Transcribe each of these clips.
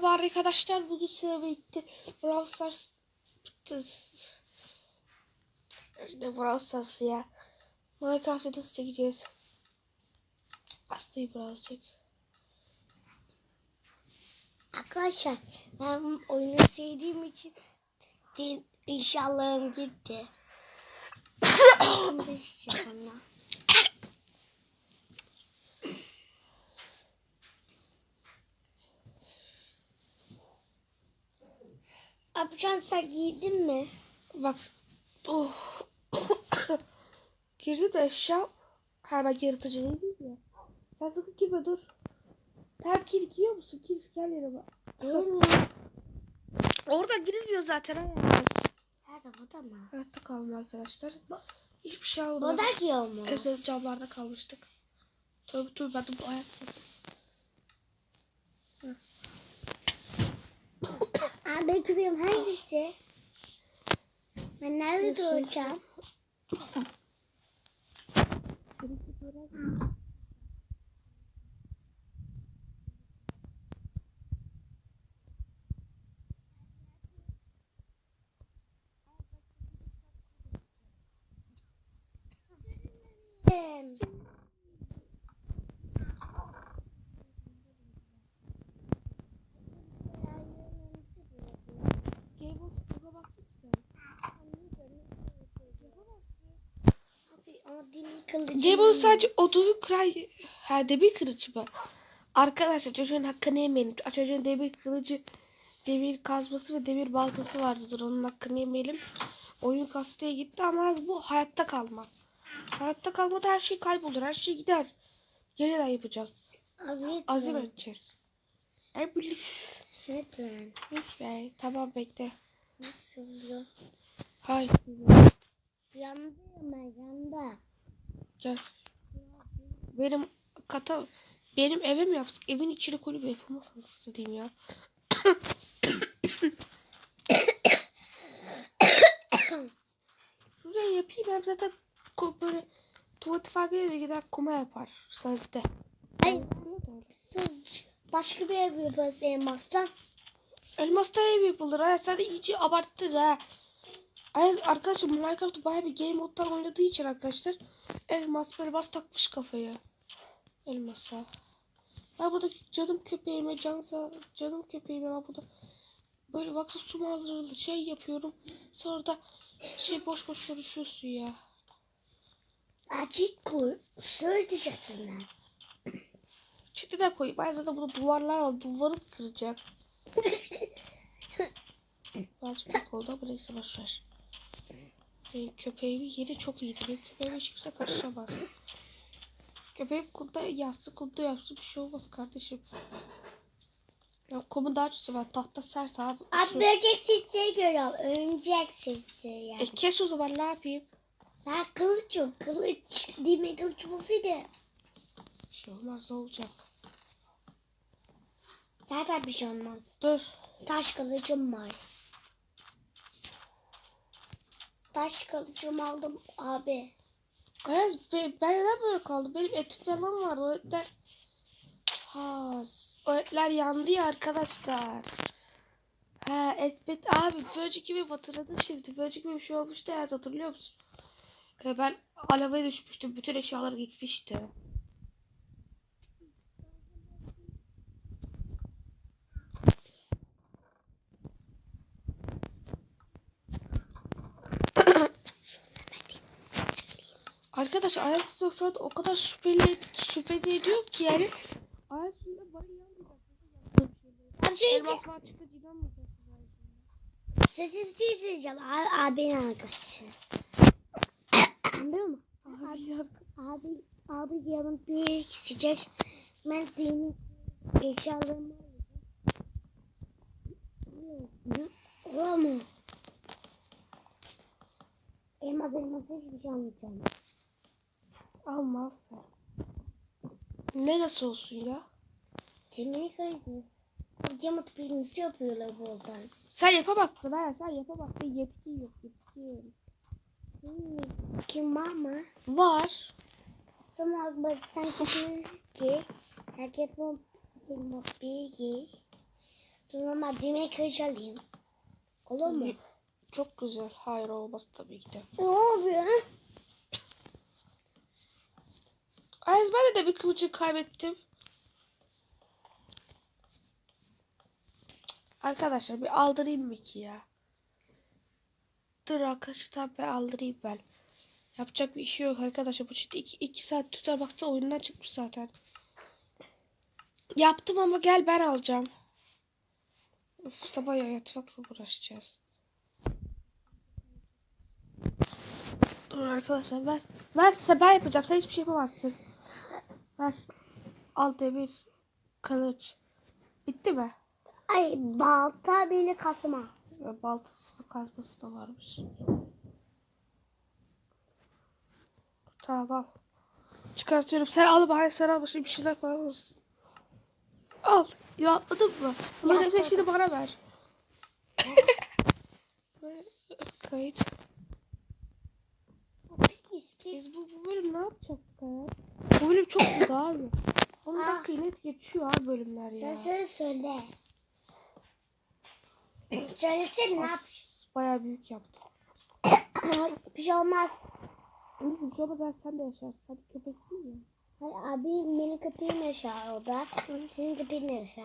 Merhaba arkadaşlar. Bugün size birlikte Brawl Stars işte Brawl Stars ya. Minecraft videosu çekeceğiz. Hastayım birazcık. Arkadaşlar ben oyunu sevdiğim için inşallahım gitti. Abucan sen giydin mi? Bak. Oh. Girdi de eşya. Ha ben yaratıcı değilim ya. Sen sakın girme dur. Tamam gir giyiyor musun? Gir gel yanıma. Girmiyor. Orada girilmiyor zaten. Ha. Nerede bu da mı? Hayatta kalma arkadaşlar. Hiçbir şey Bu olmadı. da giyiyor mu? Evet camlarda kalmıştık. Tövbe tövbe ben de bu sandım. Abi kırıyorum hangisi? Ben nerede duracağım? Cebel sadece odunu kırar. Ha demir kılıcı mı? Arkadaşlar çocuğun hakkını yemeyelim. Çocuğun demir kılıcı, demir kazması ve demir baltası vardır. Onun hakkını yemeyelim. Oyun kastaya gitti ama bu hayatta kalma. Hayatta kalmada her şey kaybolur. Her şey gider. Yeniden yapacağız. Abi Azim lütfen. edeceğiz. Iblis. Lütfen. Lütfen. Tamam bekle. Nasıl? Hayır. Yandayım ben yanda. Gel. Benim kata benim evim yapsak evin içine koyup yapılmaz diyeyim ya. Şuraya yapayım hem zaten böyle tuvalet fark edince gider kuma yapar sözde. Ay. Başka bir ev yaparız elmastan. Elmastan ev yapılır. Ay sen de iyice abarttın ha. Arkadaşlar Minecraft'ta bayağı bir game moddan oynadığı için arkadaşlar elmas böyle bas takmış kafaya. Elmasa. Ben burada canım köpeğime cansa canım köpeğime ben burada böyle baksa su manzaralı şey yapıyorum. Sonra da şey boş boş konuşuyorsun ya. Açık koy. Söz düşeceksin lan. Çiti de koyayım. Ben zaten burada duvarlar var. Duvarı kıracak. Birazcık büyük oldu ama neyse Benim köpeğimin yeri çok iyiydi. Benim köpeğime hiç kimse karışamaz. Köpeğim kumda yatsın kumda yapsın bir şey olmaz kardeşim. Ya kumu daha çok sever. Tahta sert abi. Şu- Abi böcek sesi görüyorum. Örümcek sesi E yani. kes o zaman ne yapayım? Ben kılıç yok. Kılıç. Demir kılıç olsaydı. Bir şey olmaz ne olacak? Zaten bir şey olmaz. Dur. Taş kılıcım var. Taş kılıcımı aldım abi. Be, ben neden böyle kaldım? Benim etim falan var. O etler... Ha, o etler yandı ya arkadaşlar. Ha et bet abi böcek gibi hatırladım şimdi. Böcek gibi bir şey olmuştu ya hatırlıyor musun? Ee, ben alevaya düşmüştüm. Bütün eşyalar gitmişti. Arkadaşlar Ayaz şu an o kadar şüpheli, şüpheli ediyor ki yani bana inanmayacaksınız. Abi şey Elmas var çıkınca inanmayacaksınız. Sesim şey söyleyeceğim. Abi, abinin arkadaşı. Anlıyor musun? Abi. Abi, abi yarın bir gidecek. Ben senin eşyalarımı alacağım. Mu? Elmas elmas hiçbir şey almayacağım. Alma aferin. Ne nasıl olsun ya? Demir kaydı. Cam birinci yapıyorlar buradan. Sen yapamazsın ha. Sen yapamazsın. Yetki yok. Yetki. Hmm, Kim var mı? Var. Sonra bak sen kesin ki herkes bu elma bilgi. Sonra kılıç alayım. Olur mu? Çok güzel. Hayır olmaz tabii ki de. Ne oluyor? Ben de, bir kılıcı kaybettim. Arkadaşlar bir aldırayım mı ki ya? Dur arkadaşlar ben aldırayım ben. Yapacak bir şey yok arkadaşlar. Bu şimdi 2 iki saat tutar baksa oyundan çıkmış zaten. Yaptım ama gel ben alacağım. Of, sabah ya yatmakla uğraşacağız. Dur arkadaşlar ver. Ver size ben yapacağım. Sen hiçbir şey yapamazsın. Ver. Al demir. Kılıç. Bitti mi? Ay balta beni kasma. Ve baltası kazması da varmış. Tamam. Çıkartıyorum. Sen al bari sen al bir şeyler falan olsun. Al. Rahatladın mı? Bunların hepsini bana ver. Kayıt. İski. Biz bu, bu bölüm ne yapacaktık ya? Bu uzun abi. 10 Aa. dakika net geçiyor abi bölümler ya. Sen söyle söyle. Söylesene ne yap? Bayağı büyük yaptım. Bir şey olmaz. Neyse bir şey olmaz abi, sen de yaşarsın. Sen de köpeksin ya. Hayır abi benim köpeğim yaşar o da. Senin köpeğin yaşar.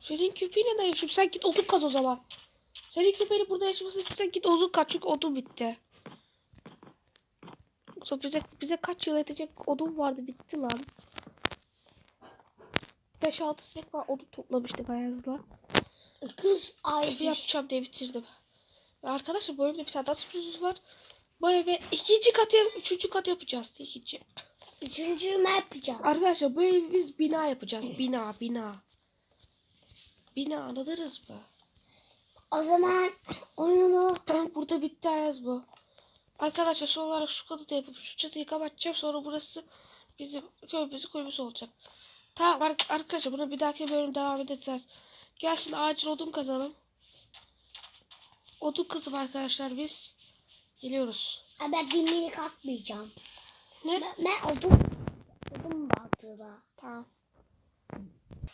Senin köpeğinle de yaşıyorum. Sen git odun kaz o zaman. Senin köpeğinin burada yaşaması istiyorsan git odun kaz. Çünkü odun bitti. Yoksa bize, bize kaç yıl yetecek odun vardı bitti lan. 5-6 sinek var odun toplamıştık Ayaz'la. Kız ay. Evi yapacağım diye bitirdim. Ve arkadaşlar bu bölümde bir tane daha sürpriz var. Bu eve ikinci kat, üçüncü kat yapacağız. ikinci. Üçüncüyü ben yapacağım. Arkadaşlar bu evi biz bina yapacağız. Bina, bina. Bina anladınız mı? O zaman oyunu Burada bitti Ayaz bu. Arkadaşlar son olarak şu katı da yapıp şu çatıyı kapatacağım. Sonra burası bizim köyümüzün kulübüsü olacak. Tamam ar- arkadaşlar buna bir dahaki bölüm devam edeceğiz. Gel şimdi acil odun kazalım. Odun kazım arkadaşlar biz. Geliyoruz. Ay, ben demiri katmayacağım. Ne? Ben, ben odun odun baltığına. Tamam.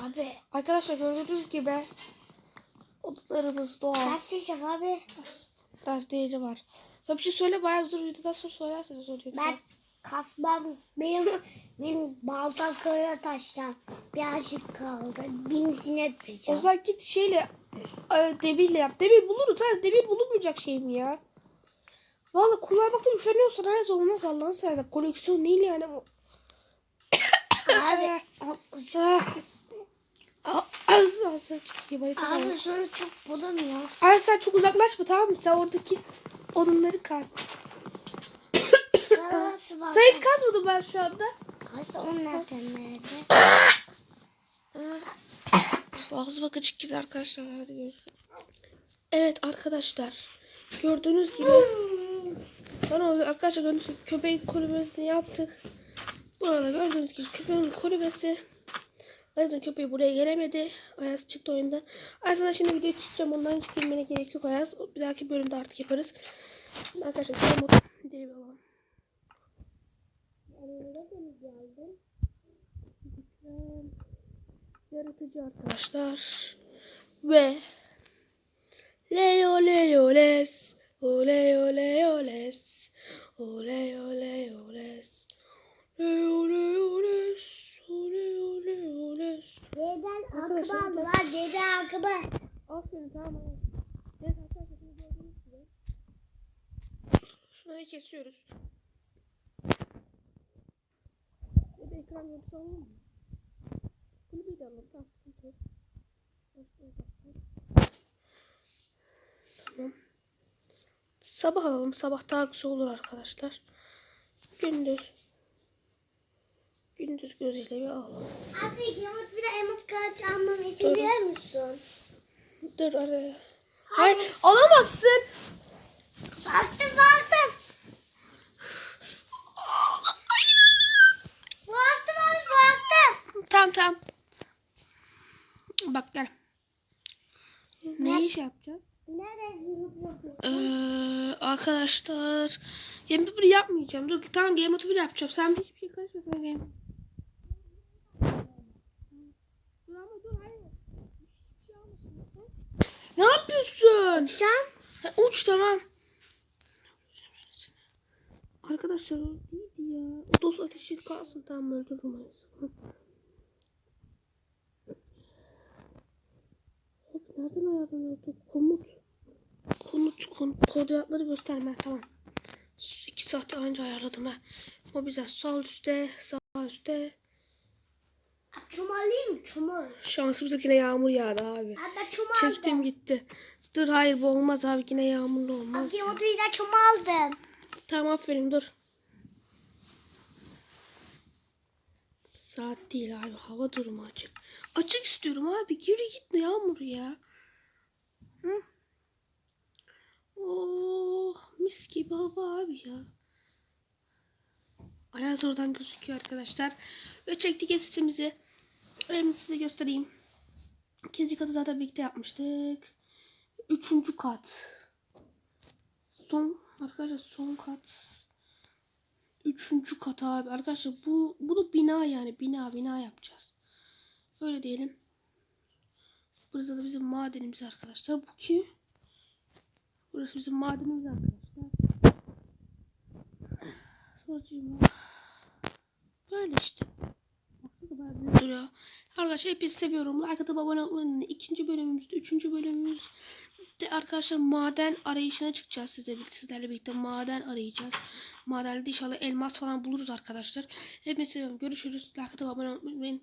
Abi Arkadaşlar gördüğünüz gibi odunlarımız doğal. kaç yaşam abi? Ders değeri var. Bir şey söyle bayağı zor videodan sonra söylerseniz söyleyeyim. Ben kasmam. Benim benim baltam kaya taştan birazcık kaldı. Binisini O yapacağım. zaman git şeyle e, demirle yap. Demir buluruz. Ha, demir bulunmayacak şey mi ya? Valla kullanmakta üşeniyorsan her olmaz Allah'ın seversen. Koleksiyon değil yani bu. abi, Az az çok iyi bayıta var. abi sonra çok bulamıyoruz. Ay sen çok uzaklaşma tamam mı? Sen oradaki odunları kaz. Sen hiç kazmadın ben şu anda. Kaç on nereden nerede? Boğazı bakıcık gider arkadaşlar. Hadi görüşürüz. Evet arkadaşlar. Gördüğünüz gibi. Bana oluyor arkadaşlar gördüğünüz gibi köpeğin kulübesini yaptık. Burada gördüğünüz gibi köpeğin kulübesi. Ayaz'ın köpeği buraya gelemedi. Ayaz çıktı oyundan. Ayaz'dan şimdi videoyu tutacağım. Ondan hiç girmene gerek yok Ayaz. Bir dahaki bölümde artık yaparız. Arkadaşlar bir mod videoyu alalım. Yaratıcı arkadaşlar. Ve Leo Leo les Oleo Leo les Oleo Leo les Leo Leo les Oleo Les Deden akıbı var. Deden akıbı. Aferin tamam. Evet arkadaşlar şimdi gördüğünüz gibi. Şunları kesiyoruz. Ya da ekran görüntüsü alalım mı? Bunu bir de alalım. Tamam sıkıntı yok. Tamam. Sabah alalım. Sabah daha güzel olur arkadaşlar. Gündüz. Gündüz gözüyle bir alalım. Abi kılıç almam için Dur. biliyor musun? Dur araya. Hayır alamazsın. Baktım baktım. Baktım abi baktım. Tamam tamam. Bak gel. Ne iş yapacağız? Ee, arkadaşlar Game yapmayacağım. Dur tamam Game yapacağım. Sen hiçbir şey karışma sen Game Dur ama dur hayır. Hiçbir şey olmasın. Ne yapıyorsun? Uçacağım. Ha, uç tamam. Arkadaşlar o değildi ya. Dost ateşi kalsın tamam öldürürüm aynısı. Abi nereden ayarlanıyordu? Komut. Komut, komut. Koordinatları gösterme tamam. İki saat önce ayarladım ha. Mobilizasyon sağ üstte, sağ üstte. Çum alayım mı? Çumu. Şansımıza yine yağmur yağdı abi. Abi ben çumu Çektim aldım. gitti. Dur hayır bu olmaz abi yine yağmurlu olmaz Abi ya. odayı da çumu aldım. Tamam aferin dur. Saat değil abi hava durumu açık. Açık istiyorum abi yürü git ne yağmur ya. Hı? Oh mis gibi hava abi ya. Ayaz oradan gözüküyor arkadaşlar. Ve çektik esisimizi. Hem size göstereyim. İkinci katı zaten birlikte yapmıştık. Üçüncü kat. Son arkadaşlar son kat. Üçüncü kat abi. Arkadaşlar bu bunu bina yani bina bina yapacağız. Öyle diyelim. Burası da bizim madenimiz arkadaşlar. Bu kim? Burası bizim madenimiz arkadaşlar. Sonracığım. Böyle işte. Duruyor. Arkadaşlar hepinizi seviyorum. Like atıp abone olmayı. İkinci bölümümüzde, üçüncü bölümümüzde arkadaşlar maden arayışına çıkacağız sizle, sizlerle birlikte. Maden arayacağız. Madende inşallah elmas falan buluruz arkadaşlar. Hepinizi seviyorum. Görüşürüz. Like atıp abone olmayı unutmayın.